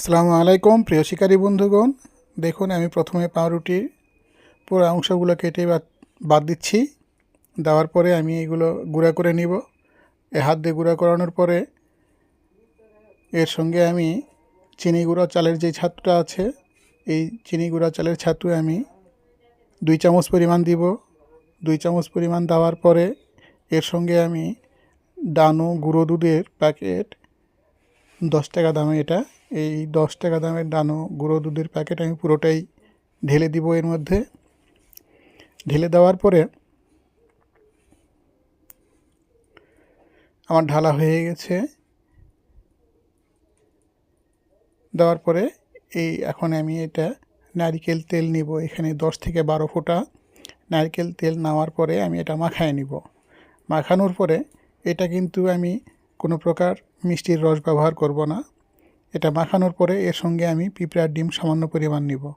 আসসালামু আলাইকুম, প্রিয় শিকারী বন্ধুগণ। দেখুন, আমি প্রথমে পাউরুটির পুরো অংশগুলো কেটে বাদ দিচ্ছি। দেওয়ার পরে আমি এগুলো গুঁড়া করে নিব। এ হাত দিয়ে গুঁড়া করানোর পরে এর সঙ্গে আমি চিনি গুঁড়া, চালের যে ছাতুটা আছে, এই চিনি গুঁড়া, চালের ছাতু আমি দুই চামচ পরিমাণ দিব। দুই চামচ পরিমাণ দেওয়ার পরে এর সঙ্গে আমি ডানো গুঁড়ো দুধের প্যাকেট, দশ টাকা দামে এটা এই দশ টাকা দামের ডানো গুঁড়ো দুধের প্যাকেট আমি পুরোটাই ঢেলে দিব এর মধ্যে। ঢেলে দেওয়ার পরে আমার ঢালা হয়ে গেছে। দেওয়ার পরে এই এখন আমি এটা নারকেল তেল নিব, এখানে দশ থেকে বারো ফোঁটা নারকেল তেল নেওয়ার পরে আমি এটা মাখায় নিব। মাখানোর পরে এটা কিন্তু আমি কোনো প্রকার মিষ্টির রস ব্যবহার করব না। এটা মাখানোর পরে এর সঙ্গে আমি পিঁপড়ার ডিম সামান্য পরিমাণ নিব।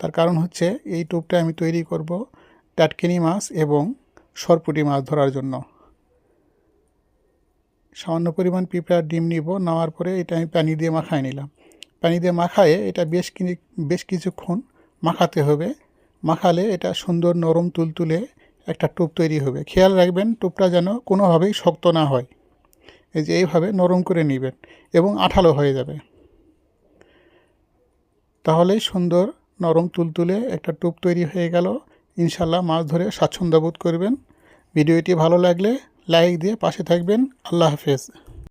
তার কারণ হচ্ছে এই টোপটা আমি তৈরি করব টাটকিনি মাছ এবং সরপুটি মাছ ধরার জন্য। সামান্য পরিমাণ পিঁপড়ার ডিম নিব, নেওয়ার পরে এটা আমি পানি দিয়ে মাখায় নিলাম। পানি দিয়ে মাখায়ে এটা বেশ বেশ কিছুক্ষণ মাখাতে হবে। মাখালে এটা সুন্দর নরম তুলতুলে একটা টোপ তৈরি হবে। খেয়াল রাখবেন টোপটা যেন কোনোভাবেই শক্ত না হয়। এই যে এইভাবে নরম করে নেবেন এবং আঠালো হয়ে যাবে। তাহলেই সুন্দর নরম তুলতুলে একটা টুপ তৈরি হয়ে গেল। ইনশাল্লাহ মাছ ধরে স্বাচ্ছন্দ্য বোধ করবেন। ভিডিওটি ভালো লাগলে লাইক দিয়ে পাশে থাকবেন। আল্লাহ হাফেজ।